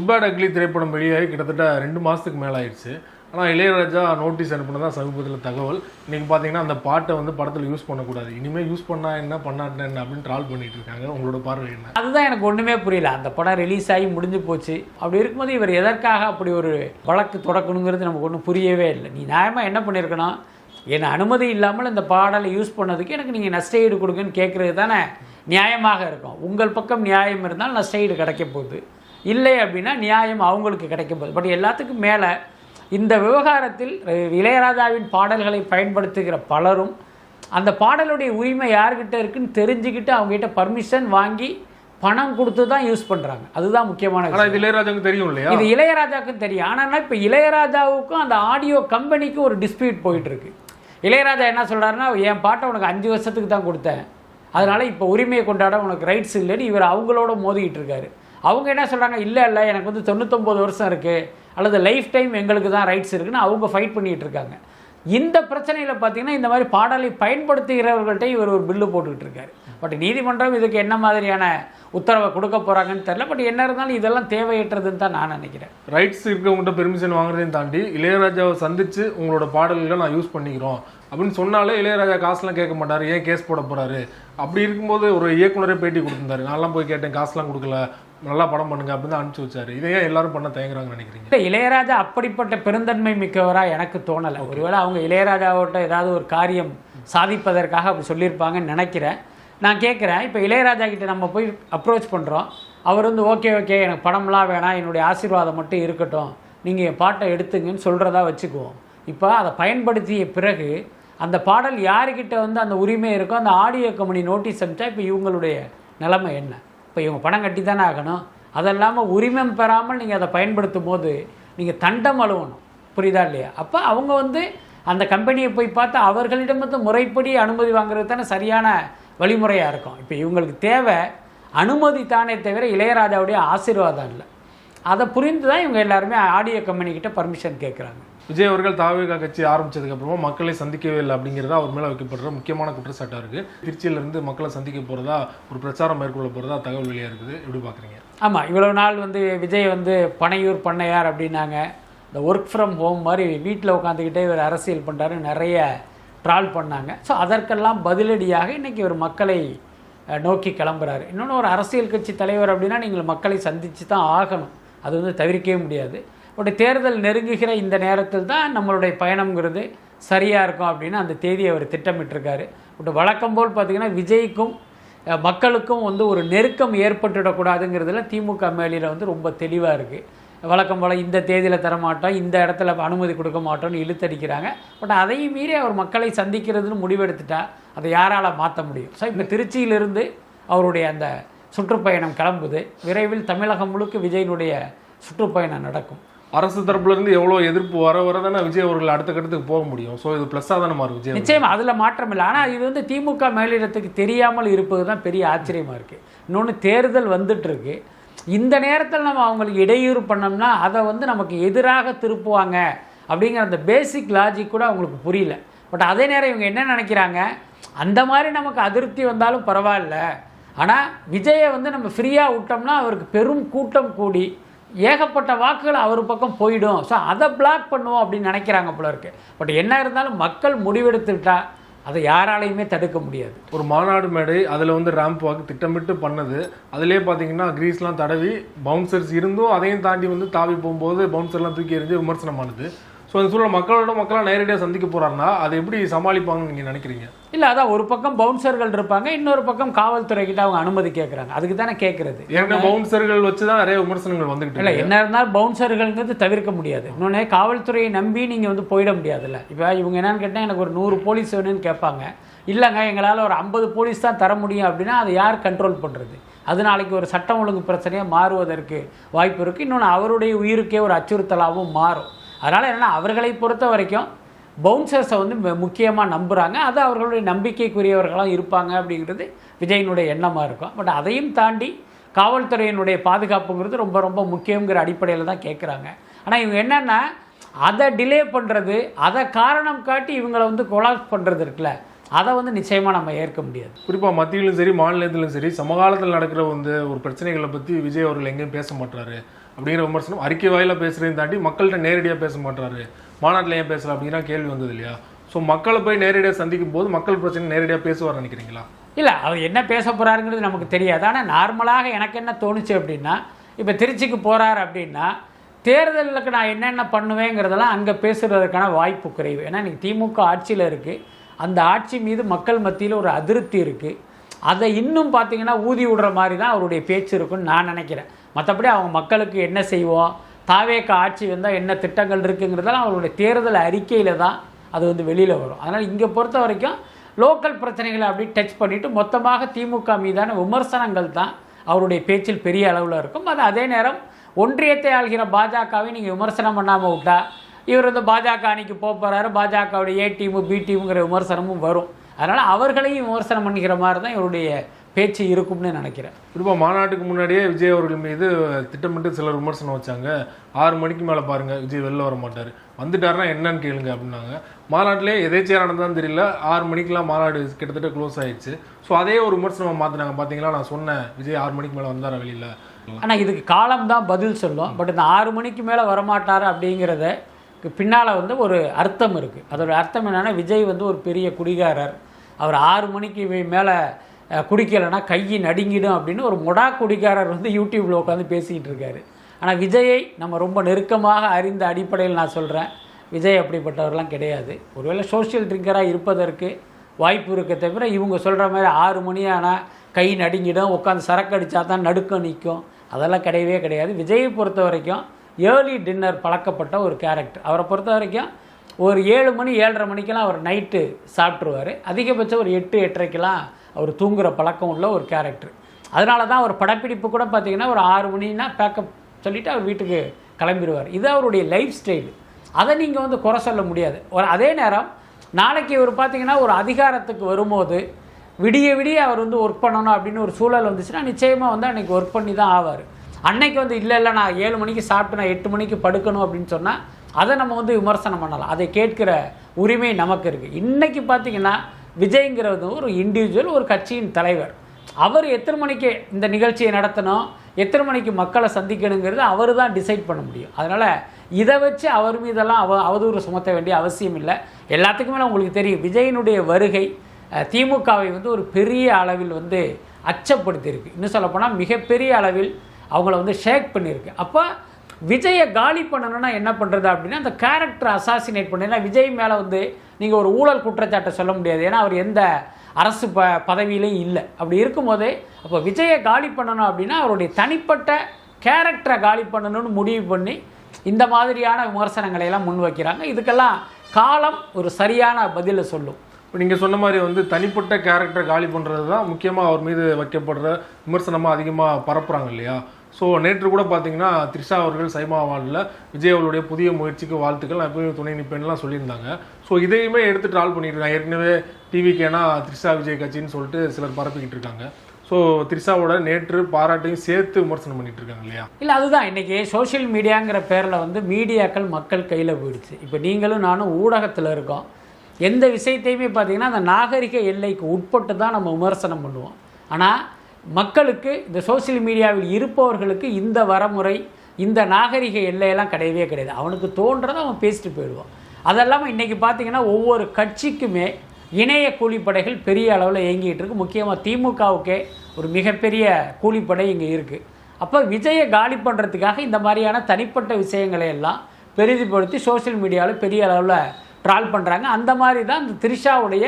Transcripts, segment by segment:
Good bad ugly திரைப்படம் வெளியாகி கிட்டத்தட்ட ரெண்டு மாதத்துக்கு மேலே ஆயிடுச்சு ஆனால் இளையராஜா நோட்டீஸ் அனுப்பினதான் சமீபத்தில் தகவல். இன்றைக்கி பார்த்தீங்கன்னா அந்த பாட்டை வந்து படத்தில் யூஸ் பண்ணக்கூடாது. இனிமேல் யூஸ் பண்ணால் என்ன பண்ணாட்டினா என்ன அப்படின்னு ட்ரால் பண்ணிட்டு இருக்காங்க. உங்களோட பார்வை என்ன? அதுதான் எனக்கு ஒன்றுமே புரியல. அந்த படம் ரிலீஸ் ஆகி முடிஞ்சு போச்சு. அப்படி இருக்கும்போது இவர் எதற்காக அப்படி ஒரு வழக்கு தொடக்கணுங்கிறது நமக்கு ஒன்றும் புரியவே இல்லை. நீ நியாயமாக என்ன பண்ணியிருக்கணும் என் அனுமதி இல்லாமல் இந்த பாடலை யூஸ் பண்ணதுக்கு எனக்கு நீங்கள் நஷ்டஈடு கொடுங்கன்னு கேட்குறது தானே நியாயமாக இருக்கும். உங்கள் பக்கம் நியாயம் இருந்தால் நஷ்டஈடு கிடைக்க போகுது. இல்லை அப்படின்னா நியாயம் அவங்களுக்கு கிடைக்க போகுது பட் எல்லாத்துக்கும் மேலே இந்த விவகாரத்தில் இளையராஜாவின் பாடல்களை பயன்படுத்துகிற பலரும் அந்த பாடலுடைய உரிமை யார்கிட்ட இருக்குன்னு தெரிஞ்சுக்கிட்டு அவங்ககிட்ட பர்மிஷன் வாங்கி பணம் கொடுத்து தான் யூஸ் பண்ணுறாங்க அதுதான் முக்கியமான இது இளையராஜாவுக்கு தெரியும் இல்லையா? இது இளையராஜாவுக்கும் தெரியும். ஆனால் இப்போ இளையராஜாவுக்கும் அந்த ஆடியோ கம்பெனிக்கும் ஒரு டிஸ்பியூட் போயிட்டு இருக்கு இளையராஜா என்ன சொல்றாருன்னா என் பாட்டை உனக்கு அஞ்சு வருஷத்துக்கு தான் கொடுத்தேன். அதனால இப்போ உரிமையை கொண்டாட உனக்கு ரைட்ஸ் இல்லைன்னு இவர் அவங்களோட மோதிக்கிட்டு இருக்காரு. அவங்க என்ன சொல்கிறாங்க இல்லை இல்லை எனக்கு வந்து தொண்ணூத்தொம்பது வருஷம் இருக்குது அல்லது லைஃப் டைம் எங்களுக்கு தான் ரைட்ஸ் இருக்குன்னு அவங்க ஃபைட் பண்ணிகிட்டு இருக்காங்க. இந்த பிரச்சனையில் பார்த்தீங்கன்னா இந்த மாதிரி பாடலை பயன்படுத்துகிறவர்கள்ட்ட இவர் ஒரு பில்லு போட்டுக்கிட்டு இருக்காரு. பட் நீதிமன்றம் இதுக்கு என்ன மாதிரியான உத்தரவை கொடுக்க போகிறாங்கன்னு தெரில பட் என்ன இருந்தாலும் இதெல்லாம் தேவையற்றதுன்னு தான் நான் நினைக்கிறேன். ரைட்ஸ் இருக்கவங்ககிட்ட பெர்மிஷன் வாங்குறதையும் தாண்டி இளையராஜாவை சந்தித்து உங்களோட பாடல்களை நான் யூஸ் பண்ணிக்கிறோம். அப்படின்னு சொன்னாலே இளையராஜா காசுலாம் கேட்க மாட்டாரு. ஏன் கேஸ் போட போறாரு? அப்படி இருக்கும்போது ஒரு இயக்குனரே பேட்டி கொடுத்திருந்தாரு. நான்லாம் போய் கேட்டேன் காசுலாம் கொடுக்கல. நல்லா படம் பண்ணுங்க அப்படின்னு தான் அனுப்பிச்சு வச்சாரு. இதை ஏன் எல்லாரும் பண்ண தயங்குறாங்கன்னு நினைக்கிறீங்க? இல்லை இளையராஜா அப்படிப்பட்ட பெருந்தன்மை மிக்கவரா எனக்கு தோணலை. ஒருவேளை அவங்க இளையராஜாவோட்ட ஏதாவது ஒரு காரியம் சாதிப்பதற்காக அப்படி சொல்லியிருப்பாங்கன்னு நினைக்கிறேன். நான் கேட்குறேன் இப்போ இளையராஜா கிட்ட நம்ம போய் அப்ரோச் பண்ணுறோம் அவர் வந்து ஓகே ஓகே எனக்கு படம்லாம் வேணாம். என்னுடைய ஆசீர்வாதம் மட்டும் இருக்கட்டும். நீங்கள் என் பாட்டை எடுத்துங்கன்னு சொல்கிறதா வச்சுக்குவோம். இப்போ அதை பயன்படுத்திய பிறகு அந்த பாடல் யாருக்கிட்ட வந்து அந்த உரிமை இருக்கோ அந்த ஆடியோ கம்பெனி நோட்டீஸ் அனுப்பிச்சா இப்போ இவங்களுடைய நிலைமை என்ன? இப்போ இவங்க பணம் கட்டி தானே ஆகணும். அது இல்லாமல் உரிமம் பெறாமல் நீங்கள் அதை பயன்படுத்தும் போது நீங்கள் தண்டம் அழுவணும். புரியுதா இல்லையா? அப்போ அவங்க வந்து அந்த கம்பெனியை போய் பார்த்து அவர்களிடமிருந்து முறைப்படி அனுமதி வாங்குறது தானே சரியான வழிமுறையாக இருக்கும். இப்போ இவங்களுக்கு தேவை அனுமதி தானே தவிர இளையராஜாவுடைய ஆசீர்வாதம் இல்லை. அதை புரிந்து தான் இவங்க எல்லாருமே ஆடியோ கம்பெனிக்கிட்ட பர்மிஷன் கேட்குறாங்க விஜய் அவர்கள் தாவேகா கட்சி ஆரம்பிச்சதுக்கு அப்புறமா மக்களை சந்திக்கவே இல்லை அப்படிங்கிறதா அவர் மேல வைக்கப்படுற முக்கியமான குற்றச்சாட்டா இருக்கு. திருச்சியிலேருந்து மக்களை சந்திக்க போறதா ஒரு பிரச்சாரம் மேற்கொள்ள போறதா தகவல் வெளியா இருக்குது. எப்படி பாக்குறீங்க? ஆமாம் இவ்வளவு நாள் வந்து விஜய் வந்து பனையூர் பண்ணையார் அப்படின்னாங்க. இந்த ஒர்க் ஃப்ரம் ஹோம் மாதிரி வீட்டில் உட்காந்துக்கிட்டே இவர் அரசியல் பண்ணுறாரு நிறைய ட்ரால் பண்ணாங்க. ஸோ அதற்கெல்லாம் பதிலடியாக இன்றைக்கி இவர் மக்களை நோக்கி கிளம்புறாரு. இன்னொன்று ஒரு அரசியல் கட்சி தலைவர் அப்படின்னா நீங்கள் மக்களை சந்தித்து தான் ஆகணும். அது வந்து தவிர்க்கவே முடியாது. ஒரு தேர்தல் நெருங்குகிற இந்த நேரத்தில் தான் நம்மளுடைய பயணம்ங்கிறது சரியாக இருக்கும் அப்படின்னு அந்த தேதியை அவர் திட்டமிட்டிருக்காரு. பட் வழக்கம் போல் பார்த்தீங்கன்னா விஜய்க்கும் மக்களுக்கும் வந்து ஒரு நெருக்கம் ஏற்பட்டுடக்கூடாதுங்கிறதுல திமுக மேலியில் வந்து ரொம்ப தெளிவாக இருக்குது வழக்கம் போல் இந்த தேதியில் தரமாட்டோம் இந்த இடத்துல அனுமதி கொடுக்க மாட்டோம்னு இழுத்தடிக்கிறாங்க. பட் அதையும் மீறி அவர் மக்களை சந்திக்கிறதுன்னு முடிவெடுத்துட்டா அதை யாரால் மாற்ற முடியும். ஸோ இப்போ திருச்சியிலிருந்து அவருடைய அந்த சுற்றுப்பயணம் கிளம்புது. விரைவில் தமிழகம் முழுக்க விஜயனுடைய சுற்றுப்பயணம் நடக்கும். அரசு தரப்புல இருந்து எவ்வளவு எதிர்ப்பு வர வர தானே விஜய் அவர்கள் அடுத்த கட்டத்துக்கு போக முடியும். ஸோ இது பிளஸ்ஸா தானே மாறும் விஜய் நிச்சயம் அதில் மாற்றம் இல்லை. ஆனால் இது வந்து திமுக மேலிடத்துக்கு தெரியாமல் இருப்பது தான் பெரிய ஆச்சரியமா இருக்கு. இன்னொன்று தேர்தல் வந்துட்டு இருக்கு. இந்த நேரத்தில் நம்ம அவங்களுக்கு இடையூறு பண்ணோம்னா அதை வந்து நமக்கு எதிராக திருப்புவாங்க அப்படிங்கிற அந்த பேசிக் லாஜிக் கூட அவங்களுக்கு புரியல. பட் அதே நேரம் இவங்க என்ன நினைக்கிறாங்க? அந்த மாதிரி நமக்கு அதிருப்தி வந்தாலும் பரவாயில்ல. ஆனால் விஜயை வந்து நம்ம ஃப்ரீயாக விட்டோம்னா அவருக்கு பெரும் கூட்டம் கூடி ஏகப்பட்ட வாக்குகள் அவர் பக்கம் போயிடும். ஸோ அதை பிளாக் பண்ணுவோம் அப்படின்னு நினைக்கிறாங்க போல இருக்கு. பட் என்ன இருந்தாலும் மக்கள் முடிவெடுத்துட்டா அதை யாராலையுமே தடுக்க முடியாது. ஒரு மாநாடு மேடை அதில் வந்து ரேம்ப் வாக்கு திட்டமிட்டு பண்ணது. அதிலே பார்த்தீங்கன்னா கிரீஸ்லாம் தடவி பவுன்சர்ஸ் இருந்தும் அதையும் தாண்டி வந்து தாவி போகும்போது பவுன்சர்லாம் தூக்கி எறிஞ்சு விமர்சனமானது. ஸோ அந்த சூழல் மக்களோட மக்களாக நேரடியாக சந்திக்க போறாருன்னா அதை எப்படி சமாளிப்பாங்கன்னு நீங்கள் நினைக்கிறீங்க? இல்லை அதான் ஒரு பக்கம் பவுன்சர்கள் இருப்பாங்க இன்னொரு பக்கம் காவல்துறை கிட்ட அவங்க அனுமதி கேட்குறாங்க அதுக்கு தானே கேட்குறது ஏன்னா பவுன்சர்கள் வச்சு தான் நிறைய விமர்சனங்கள் வந்துகிட்டு இல்லை என்ன இருந்தாலும் பவுன்சர்கள்ங்கிறது தவிர்க்க முடியாது. இன்னொன்று காவல்துறையை நம்பி நீங்கள் வந்து போயிட முடியாதுல்ல. இப்போ இவங்க என்னன்னு கேட்டால் எனக்கு ஒரு நூறு போலீஸ் வேணும்னு கேட்பாங்க. இல்லைங்க எங்களால் ஒரு ஐம்பது போலீஸ் தான் தர முடியும் அப்படின்னா அதை யார் கண்ட்ரோல் பண்ணுறது அது நாளைக்கு ஒரு சட்டம் ஒழுங்கு பிரச்சனையாக மாறுவதற்கு வாய்ப்பு இருக்குது இன்னொன்று அவருடைய உயிருக்கே ஒரு அச்சுறுத்தலாகவும் மாறும். அதனால் என்னென்னா அவர்களை பொறுத்த வரைக்கும் பவுன்சர்ஸை வந்து முக்கியமாக நம்புகிறாங்க அது அவர்களுடைய நம்பிக்கைக்குரியவர்களாக இருப்பாங்க அப்படிங்கிறது விஜயனுடைய எண்ணமாக இருக்கும். பட் அதையும் தாண்டி காவல்துறையினுடைய பாதுகாப்புங்கிறது ரொம்ப ரொம்ப முக்கியங்கிற அடிப்படையில் தான் கேட்குறாங்க ஆனால் இவங்க என்னென்னா அதை டிலே பண்ணுறது அதை காரணம் காட்டி இவங்களை வந்து கொலாப்ஸ் பண்ணுறது இருக்குல்ல அதை வந்து நிச்சயமாக நம்ம ஏற்க முடியாது. குறிப்பாக மத்தியிலும் சரி மாநிலத்திலும் சரி சமகாலத்தில் நடக்கிற வந்து ஒரு பிரச்சனைகளை பற்றி விஜய் அவர்கள் எங்கேயும் பேச மாட்டாரு அப்படிங்கிற விமர்சனம் அறிக்கை வாயில பேசுறதையும் தாண்டி மக்கள்கிட்ட நேரடியாக பேச மாட்டாரு. மாநாட்டில் ஏன் பேசல அப்படிங்கிற கேள்வி வந்தது இல்லையா? ஸோ மக்களை போய் நேரடியாக சந்திக்கும் போது மக்கள் பிரச்சனை நேரடியாக பேசுவார் நினைக்கிறீங்களா? இல்லை அவர் என்ன பேச போகிறாருங்கிறது நமக்கு தெரியாது. ஆனால் நார்மலாக எனக்கு என்ன தோணுச்சு அப்படின்னா இப்போ திருச்சிக்கு போகிறார் அப்படின்னா தேர்தலுக்கு நான் என்னென்ன பண்ணுவேங்கிறதெல்லாம் அங்கே பேசுகிறதுக்கான வாய்ப்பு குறைவு. ஏன்னா இன்னைக்கு திமுக ஆட்சியில் இருக்குது அந்த ஆட்சி மீது மக்கள் மத்தியில் ஒரு அதிருப்தி இருக்குது அதை இன்னும் பார்த்தீங்கன்னா ஊதி விடுற மாதிரி தான் அவருடைய பேச்சு இருக்குன்னு நான் நினைக்கிறேன். மற்றபடி அவங்க மக்களுக்கு என்ன செய்வோம்? தாவேக்க ஆட்சி வந்தால் என்ன திட்டங்கள் இருக்குங்கிறதெல்லாம் அவருடைய தேர்தல் அறிக்கையில் தான் அது வந்து வெளியில் வரும். அதனால் இங்கே பொறுத்த வரைக்கும் லோக்கல் பிரச்சனைகளை அப்படி டச் பண்ணிவிட்டு மொத்தமாக திமுக மீதான விமர்சனங்கள் தான் அவருடைய பேச்சில் பெரிய அளவில் இருக்கும். அது அதே நேரம் ஒன்றியத்தை ஆள்கிற பாஜகவை நீங்கள் விமர்சனம் பண்ணாமல் விட்டா இவர் வந்து பாஜக அணிக்கு போக போகிறாரு பாஜகவுடைய ஏ டீமு பி டீமுங்கிற விமர்சனமும் வரும். அதனால் அவர்களையும் விமர்சனம் பண்ணிக்கிற மாதிரி தான் இவருடைய பேச்சு இருக்கும்னு நினைக்கிறேன். இப்போ மாநாட்டுக்கு முன்னாடியே விஜய் அவர்கள் மீது திட்டமிட்டு சிலர் விமர்சனம் வச்சாங்க. ஆறு மணிக்கு மேலே பாருங்க விஜய் வெளில வர மாட்டார். வந்துட்டாருன்னா என்னன்னு கேளுங்க அப்படின்னாங்க. மாநாட்டிலே எதேச்சியாக நடந்தான்னு தெரியல. ஆறு மணிக்கெலாம் மாநாடு கிட்டத்தட்ட க்ளோஸ் ஆயிடுச்சு. ஸோ அதே ஒரு விமர்சனமாக மாற்றினாங்க பார்த்தீங்களா நான் சொன்னேன் விஜய் ஆறு மணிக்கு மேலே வந்தாரா வெளியில்? ஆனால் இதுக்கு காலம் தான் பதில் சொல்லும். பட் இந்த ஆறு மணிக்கு மேலே வரமாட்டார் அப்படிங்கிறத பின்னால் வந்து ஒரு அர்த்தம் இருக்குது அதோட அர்த்தம் என்னென்னா விஜய் வந்து ஒரு பெரிய குடிகாரர். அவர் ஆறு மணிக்கு மேலே குடிக்கலைன்னா கை நடுங்கிடும் அப்படின்னு ஒரு மொடா குடிக்காரர் வந்து யூடியூப்பில் உட்காந்து பேசிக்கிட்டு இருக்காரு. ஆனால் விஜயை நம்ம ரொம்ப நெருக்கமாக அறிந்த அடிப்படையில் நான் சொல்கிறேன் விஜய் அப்படிப்பட்டவர்லாம் கிடையாது. ஒருவேளை சோஷியல் ட்ரிங்கராக இருப்பதற்கு வாய்ப்பு இருக்க தவிர இவங்க சொல்கிற மாதிரி ஆறு மணி ஆனால் கை நடுங்கிடும் உட்காந்து சரக்கு அடித்தா தான் நடுக்கம் நிற்கும். அதெல்லாம் கிடையவே கிடையாது. விஜயை பொறுத்த வரைக்கும் ஏர்லி டின்னர் பழக்கப்பட்ட ஒரு கேரக்டர் அவரை பொறுத்த வரைக்கும் ஒரு ஏழு மணி ஏழரை மணிக்கெல்லாம் அவர் நைட்டு சாப்பிட்ருவார் அதிகபட்சம் ஒரு எட்டு எட்டரைக்கெல்லாம் அவர் தூங்குகிற பழக்கம் உள்ள ஒரு கேரக்டர் அதனால தான் அவர் படப்பிடிப்பு கூட பார்த்தீங்கன்னா ஒரு ஆறு மணினா பேக்கப் சொல்லிவிட்டு அவர் வீட்டுக்கு கிளம்பிடுவார் இது அவருடைய லைஃப் ஸ்டைல் அதை நீங்கள் வந்து குறை சொல்ல முடியாது. ஒரு அதே நேரம் நாளைக்கு இவர் பார்த்தீங்கன்னா ஒரு அதிகாரத்துக்கு வரும்போது விடிய விடிய அவர் வந்து ஒர்க் பண்ணணும் அப்படின்னு ஒரு சூழல் வந்துச்சுன்னா நிச்சயமாக வந்து அன்றைக்கி ஒர்க் பண்ணி தான் ஆவார். அன்னைக்கு வந்து இல்லை இல்லை நான் ஏழு மணிக்கு சாப்பிட்டு நான் எட்டு மணிக்கு படுக்கணும் அப்படின்னு சொன்னால் அதை நம்ம வந்து விமர்சனம் பண்ணலாம். அதை கேட்கிற உரிமை நமக்கு இருக்குது இன்றைக்கி பார்த்தீங்கன்னா விஜய்ங்கிறது ஒரு இண்டிவிஜுவல் ஒரு கட்சியின் தலைவர். அவர் எத்தனை மணிக்கு இந்த நிகழ்ச்சியை நடத்தணும் எத்தனை மணிக்கு மக்களை சந்திக்கணுங்கிறது அவர் தான் டிசைட் பண்ண முடியும். அதனால் இதை வச்சு அவர் மீதெல்லாம் அவ அவதூறு சுமத்த வேண்டிய அவசியம் இல்லை. எல்லாத்துக்குமே உங்களுக்கு தெரியும் விஜயனுடைய வருகை திமுகவை வந்து ஒரு பெரிய அளவில் வந்து அச்சப்படுத்தியிருக்கு. இன்னும் சொல்லப்போனால் மிகப்பெரிய அளவில் அவங்கள வந்து ஷேக் பண்ணியிருக்கு. அப்போ விஜயை காலி பண்ணணும்னா என்ன பண்ணுறது அப்படின்னா அந்த கேரக்டர் அசாசினேட் பண்ணி. விஜய் மேலே வந்து நீங்கள் ஒரு ஊழல் குற்றச்சாட்டை சொல்ல முடியாது. ஏன்னா அவர் எந்த அரசு ப பதவியிலையும் இல்லை. அப்படி இருக்கும்போதே அப்போ விஜயை காலி பண்ணணும் அப்படின்னா அவருடைய தனிப்பட்ட கேரக்டரை காலி பண்ணணும்னு முடிவு பண்ணி இந்த மாதிரியான விமர்சனங்களை எல்லாம் முன் வைக்கிறாங்க. இதுக்கெல்லாம் காலம் ஒரு சரியான பதிலை சொல்லும். இப்போ நீங்கள் சொன்ன மாதிரி வந்து தனிப்பட்ட கேரக்டரை காலி பண்ணுறது தான் முக்கியமாக அவர் மீது வைக்கப்படுற விமர்சனமாக அதிகமாக பரப்புகிறாங்க இல்லையா? ஸோ நேற்று கூட பார்த்தீங்கன்னா த்ரிஷா அவர்கள் சைமா அவார்டில் விஜய் அவர்களுடைய புதிய முயற்சிக்கு வாழ்த்துக்கள். நான் எப்பயும் துணை நிற்பேன்லாம் சொல்லியிருந்தாங்க. ஸோ இதையுமே எடுத்து ட்ரால் பண்ணிட்டு இருக்காங்க ஏற்கனவே டிவிக்கேனா த்ரிஷா விஜய் கட்சின்னு சொல்லிட்டு சிலர் பரப்பிக்கிட்டு இருக்காங்க. ஸோ த்ரிஷாவோட நேற்று பாராட்டையும் சேர்த்து விமர்சனம் பண்ணிட்டு இருக்காங்க இல்லையா? இல்லை அதுதான். இன்றைக்கி சோஷியல் மீடியாங்கிற பேரில் வந்து மீடியாக்கள் மக்கள் கையில் போயிடுச்சு. இப்போ நீங்களும் நானும் ஊடகத்தில் இருக்கோம். எந்த விஷயத்தையுமே பார்த்தீங்கன்னா அந்த நாகரிக எல்லைக்கு உட்பட்டு தான் நம்ம விமர்சனம் பண்ணுவோம். ஆனால் மக்களுக்கு இந்த சோஷியல் மீடியாவில் இருப்பவர்களுக்கு இந்த வரமுறை இந்த நாகரிக எல்லையெல்லாம் கிடையவே கிடையாது. அவனுக்கு தோன்றதை அவன் பேசிட்டு போயிடுவான். அதெல்லாமல் இன்றைக்கி பார்த்தீங்கன்னா ஒவ்வொரு கட்சிக்குமே இணைய கூலிப்படைகள் பெரிய அளவில் இயங்கிகிட்டு இருக்கு. முக்கியமாக திமுகவுக்கே ஒரு மிகப்பெரிய கூலிப்படை இங்கே இருக்குது அப்போ விஜயை காலி பண்ணுறதுக்காக இந்த மாதிரியான தனிப்பட்ட விஷயங்களை எல்லாம் பெரிதுபடுத்தி சோஷியல் மீடியாவில் பெரிய அளவில் ட்ரால் பண்ணுறாங்க அந்த மாதிரி தான் இந்த த்ரிஷாவுடைய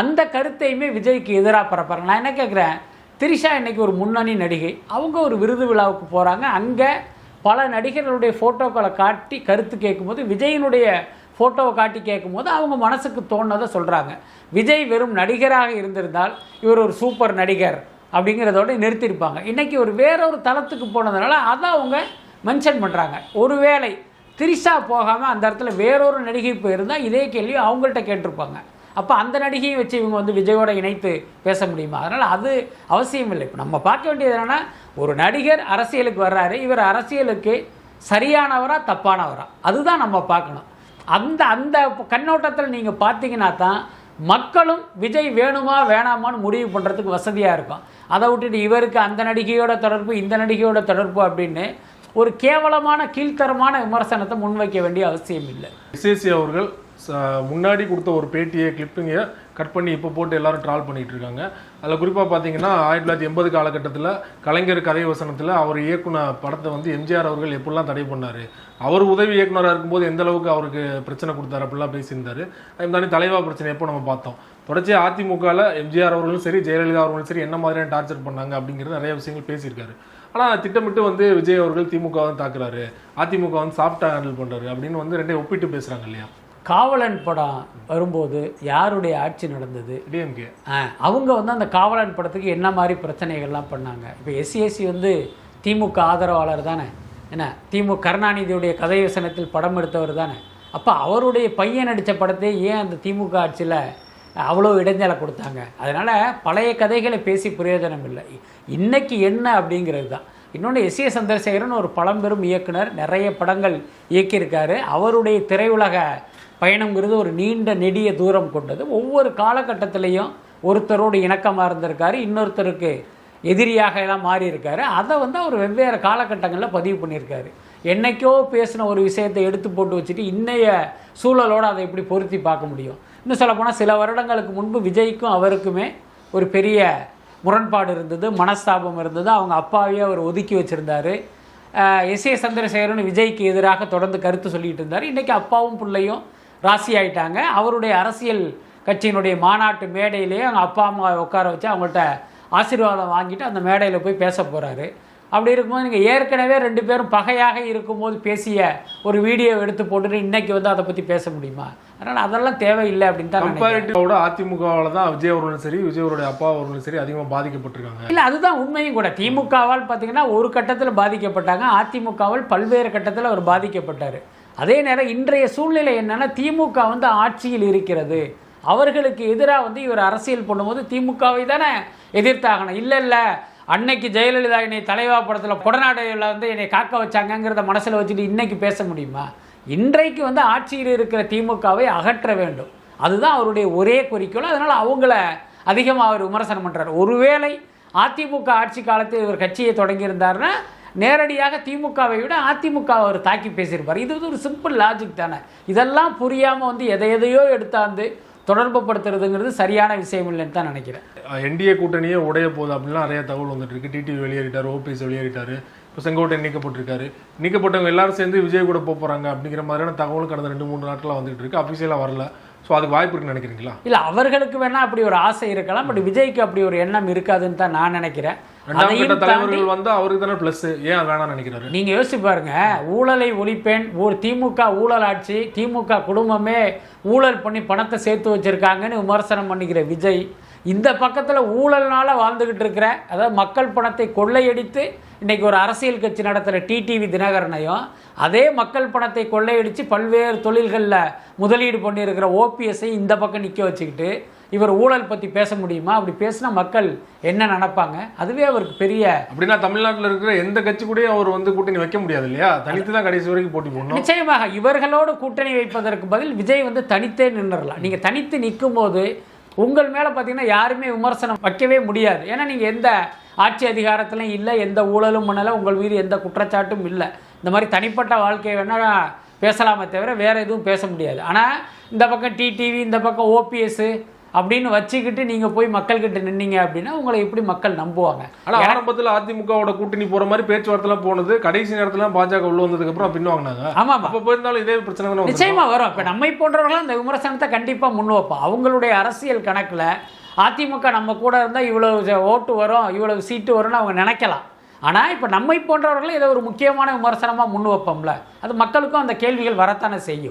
அந்த கருத்தையுமே விஜய்க்கு எதிராக பரப்புறாங்க. நான் என்ன கேட்குறேன் திரிஷா இன்றைக்கி ஒரு முன்னணி நடிகை. அவங்க ஒரு விருது விழாவுக்கு போகிறாங்க அங்கே பல நடிகர்களுடைய ஃபோட்டோக்களை காட்டி கருத்து கேட்கும்போது விஜயினுடைய ஃபோட்டோவை காட்டி கேட்கும்போது அவங்க மனசுக்கு தோணுனதை சொல்கிறாங்க விஜய் வெறும் நடிகராக இருந்திருந்தால் இவர் ஒரு சூப்பர் நடிகர் அப்படிங்கிறதோட நிறுத்தியிருப்பாங்க இன்றைக்கி ஒரு வேறொரு தளத்துக்கு போனதுனால அதை அவங்க மென்ஷன் பண்ணுறாங்க ஒருவேளை திரிஷா போகாமல் அந்த இடத்துல வேறொரு நடிகை போயிருந்தால் இதே கேள்வி அவங்கள்ட்ட கேட்டிருப்பாங்க. அப்போ அந்த நடிகையை வச்சு இவங்க வந்து விஜயோட இணைத்து பேச முடியுமா? அதனால் அது அவசியம் இல்லை. இப்போ நம்ம பார்க்க வேண்டியது என்னென்னா ஒரு நடிகர் அரசியலுக்கு வர்றாரு. இவர் அரசியலுக்கு சரியானவரா தப்பானவரா? அதுதான் நம்ம பார்க்கணும். அந்த அந்த கண்ணோட்டத்தில் நீங்கள் பார்த்தீங்கன்னா தான் மக்களும் விஜய் வேணுமா வேணாமான்னு முடிவு பண்ணுறதுக்கு வசதியாக இருக்கும். அதை விட்டுட்டு இவருக்கு அந்த நடிகையோட தொடர்பு இந்த நடிகையோட தொடர்பு அப்படின்னு ஒரு கேவலமான கீழ்த்தரமான விமர்சனத்தை முன்வைக்க வேண்டிய அவசியம் இல்லை. எஸ்ஏசி அவர்கள் முன்னாடி கொடுத்த ஒரு பேட்டியை கிளிப்பிங்கை கட் பண்ணி இப்போ போட்டு எல்லாரும் ட்ரால் பண்ணிகிட்டு இருக்காங்க. அதில் குறிப்பாக பார்த்தீங்கன்னா ஆயிரத்தி தொள்ளாயிரத்தி எண்பது காலகட்டத்தில் கலைஞர் கதை வசனத்தில் அவர் இயக்குன படத்தை வந்து எம்ஜிஆர் அவர்கள் எப்படிலாம் தடை பண்ணார்? அவர் உதவி இயக்குனராக இருக்கும்போது எந்த அளவுக்கு அவருக்கு பிரச்சனை கொடுத்தாரு அப்படிலாம் பேசியிருந்தார். அதே மாதிரி தலைவா பிரச்சனை எப்போ நம்ம பார்த்தோம்? தொடர்ச்சியாக அதிமுகவில் எம்ஜிஆர் அவர்களும் சரி ஜெயலலிதா அவர்களும் சரி என்ன மாதிரியான டார்ச்சர் பண்ணாங்க அப்படிங்கிறது நிறைய விஷயங்கள் பேசியிருக்காரு. ஆனால் திட்டமிட்டு வந்து விஜய் அவர்கள் திமுக வந்து தாக்குறாரு அதிமுக வந்து சாஃப்டாக ஹேண்டில் பண்ணுறாரு அப்படின்னு வந்து ரெண்டையும் ஒப்பிட்டு பேசுகிறாங்க இல்லையா? காவலன் படம் வரும்போது யாருடைய ஆட்சி நடந்தது? டிஎம்கே அவங்க வந்து அந்த காவலன் படத்துக்கு என்ன மாதிரி பிரச்சனைகள்லாம் பண்ணாங்க? இப்போ எஸ்சிஎஸ்சி வந்து திமுக ஆதரவாளர் தானே. என்ன? திமுக கருணாநிதியுடைய கதை வசனத்தில் படம் எடுத்தவர் தானே. அப்போ அவருடைய பையன் நடித்த படத்தை ஏன் அந்த திமுக ஆட்சியில் அவ்வளோ இடைஞ்சலை கொடுத்தாங்க? அதனால் பழைய கதைகளை பேசி பிரயோஜனம் இல்லை. இன்னைக்கு என்ன அப்படிங்கிறது தான். இன்னொன்று எஸ் ஏ சந்திரசேகரன் ஒரு பழம்பெரும் இயக்குனர் நிறைய படங்கள் இயக்கியிருக்காரு. அவருடைய திரையுலக பயணங்கிறது ஒரு நீண்ட நெடிய தூரம் கொண்டது. ஒவ்வொரு காலகட்டத்திலையும் ஒருத்தரோடு இணக்கமாக இருந்திருக்காரு இன்னொருத்தருக்கு எதிரியாக எல்லாம் மாறி இருக்காரு அதை வந்து அவர் வெவ்வேறு காலகட்டங்களில் பதிவு பண்ணியிருக்காரு. என்னைக்கோ பேசின ஒரு விஷயத்தை எடுத்து போட்டு வச்சுட்டு இன்னைய சூழலோடு அதை எப்படி பொருத்தி பார்க்க முடியும். இன்னும் சொல்லப்போனால் சில வருடங்களுக்கு முன்பு விஜய்க்கும் அவருக்குமே ஒரு பெரிய முரண்பாடு இருந்தது மனஸ்தாபம் இருந்தது. அவங்க அப்பாவையே அவர் ஒதுக்கி வச்சுருந்தாரு. எஸ் ஏ சந்திரசேகரன் விஜய்க்கு எதிராக தொடர்ந்து கருத்து சொல்லிகிட்டு இருந்தார். இன்றைக்கி அப்பாவும் பிள்ளையும் ராசி ஆயிட்டாங்க. அவருடைய அரசியல் கட்சியினுடைய மாநாட்டு மேடையிலேயே அவங்க அப்பா அம்மா உட்கார வச்சு அவங்கள்ட்ட ஆசீர்வாதம் வாங்கிட்டு அந்த மேடையில் போய் பேச போகிறாரு அப்படி இருக்கும்போது நீங்கள் ஏற்கனவே ரெண்டு பேரும் பகையாக இருக்கும்போது பேசிய ஒரு வீடியோ எடுத்து போட்டுட்டு இன்னைக்கு வந்து அதை பற்றி பேச முடியுமா? அதனால் அதெல்லாம் தேவையில்லை அப்படின்னு தான். கம்பேரிட்டிவோட அதிமுகவால தான் விஜய் அவர்களும் சரி விஜய் அவருடைய அப்பா அவர்களும் சரி அதிகமாக பாதிக்கப்பட்டிருக்காங்க. இல்லை அதுதான் உண்மையும் கூட. திமுகவால் பார்த்தீங்கன்னா ஒரு கட்டத்தில் பாதிக்கப்பட்டாங்க. அதிமுகவால் பல்வேறு கட்டத்தில் அவர் பாதிக்கப்பட்டார். அதே நேரம் இன்றைய சூழ்நிலை என்னென்னா திமுக வந்து ஆட்சியில் இருக்கிறது. அவர்களுக்கு எதிராக வந்து இவர் அரசியல் பண்ணும்போது திமுகவை தானே எதிர்த்தாகணும். இல்லை இல்லை. அன்னைக்கு ஜெயலலிதா என்னை தலைவா படத்தில் கொடநாடையில் வந்து என்னை காக்க வச்சாங்கங்கிறத மனசில் வச்சுட்டு இன்னைக்கு பேச முடியுமா? இன்றைக்கு வந்து ஆட்சியில் இருக்கிற திமுகவை அகற்ற வேண்டும். அதுதான் அவருடைய ஒரே குறிக்கோள். அதனால் அவங்கள அதிகமாக அவர் விமர்சனம் பண்ணுறாரு ஒருவேளை அதிமுக ஆட்சி காலத்தில் இவர் கட்சியை தொடங்கியிருந்தாருன்னா நேரடியாக திமுகவை விட அதிமுக அவர் தாக்கி பேசியிருப்பார். இது வந்து ஒரு சிம்பிள் லாஜிக் தானே. இதெல்லாம் புரியாமல் வந்து எதை எதையோ எடுத்தாந்து தொடர்புபடுத்துறதுங்கிறது சரியான விஷயம் இல்லைன்னு தான் நினைக்கிறேன். என்டிஏ கூட்டணியே உடைய போகுது அப்படின்லாம் நிறைய தகவல் வந்துட்டு இருக்கு. டிடிவி வெளியேறிட்டார் ஓபிஎஸ் வெளியேறிட்டாரு இப்போ செங்கோட்டை நீக்கப்பட்டிருக்காரு. நீக்கப்பட்டவங்க எல்லாரும் சேர்ந்து விஜய் கூட போக போகிறாங்க அப்படிங்கிற மாதிரியான தகவலும் கடந்த ரெண்டு மூணு நாட்களாக வந்துட்டு இருக்கு. அஃபிஷியலாக வரல. ஸோ அதுக்கு வாய்ப்பு இருக்குன்னு நினைக்கிறீங்களா? இல்லை அவர்களுக்கு வேணா அப்படி ஒரு ஆசை இருக்கலாம் பட் விஜய்க்கு அப்படி ஒரு எண்ணம் இருக்காதுன்னு தான் நான் நினைக்கிறேன். ரெண்டாம் கட்ட தலைவர்கள் வந்து அவருக்கு தானே ப்ளஸ் ஏன் அது வேணாம்னு நினைக்கிறாரு? நீங்க யோசிச்சு பாருங்க ஊழலை ஒழிப்பேன் ஒரு திமுக ஊழல் ஆட்சி திமுக குடும்பமே ஊழல் பண்ணி பணத்தை சேர்த்து வச்சிருக்காங்கன்னு விமர்சனம் பண்ணிக்கிற விஜய் இந்த பக்கத்துல ஊழல்னால வாழ்ந்துகிட்டு இருக்கிற அதாவது மக்கள் பணத்தை கொள்ளையடித்து இன்னைக்கு ஒரு அரசியல் கட்சி நடத்துகிற டிடிவி தினகரனையும் அதே மக்கள் பணத்தை கொள்ளையடித்து பல்வேறு தொழில்களில் முதலீடு பண்ணியிருக்கிற ஓபிஎஸ்ஸை இந்த பக்கம் நிற்க வச்சுக்கிட்டு இவர் ஊழல் பற்றி பேச முடியுமா? அப்படி பேசினா மக்கள் என்ன நினைப்பாங்க? அதுவே அவருக்கு பெரிய அப்படின்னா தமிழ்நாட்டுல இருக்கிற எந்த கட்சி கூடயும் அவர் வந்து கூட்டணி வைக்க முடியாது இல்லையா? தனித்து தான் கடைசி வரைக்கும் போட்டி போடணும். நிச்சயமாக இவர்களோடு கூட்டணி வைப்பதற்கு பதில் விஜய் வந்து தனித்தே நின்றுடலாம் நீங்க தனித்து நிற்கும் போது உங்கள் மேலே பார்த்தீங்கன்னா யாருமே விமர்சனம் வைக்கவே முடியாது. ஏன்னா நீங்கள் எந்த ஆட்சி அதிகாரத்திலையும் இல்லை எந்த ஊழலும் பண்ணலை உங்கள் மீது எந்த குற்றச்சாட்டும் இல்லை. இந்த மாதிரி தனிப்பட்ட வாழ்க்கையை வேணால் பேசலாமே தவிர வேறு எதுவும் பேச முடியாது. ஆனால் இந்த பக்கம் டிடிவி இந்த பக்கம் ஓபிஎஸ்ஸு அப்படின்னு வச்சுக்கிட்டு நீங்க போய் மக்கள்கிட்ட நின்னீங்க அப்படின்னா உங்களை எப்படி மக்கள் நம்புவாங்க? ஆனா ஆரம்பத்துல அதிமுகவோட கூட்டணி போற மாதிரி பேச்சுவார்த்தை போனது கடைசி நேரத்துல பாஜக உள்ள வந்ததுக்கு அப்புறம் பின்வாங்கினாங்க ஆமாமா. அப்ப போயிருந்தாலும் இதே பிரச்சனை தானே வந்திருக்கும். நிச்சயமா வரும். இப்ப நம்மை போன்றவர்களும் அந்த விமர்சனத்தை கண்டிப்பா முன் வைப்போம் அவங்களுடைய அரசியல் கணக்குல அதிமுக நம்ம கூட இருந்தா இவ்வளவு ஓட்டு வரும் இவ்வளவு சீட்டு வரும்னு அவங்க நினைக்கலாம். ஆனா இப்ப நம்மை போன்றவர்களும் இதை ஒரு முக்கியமான விமர்சனமா முன் வைப்போம்ல அது மக்களுக்கும் அந்த கேள்விகள் வரத்தானே செய்யும்.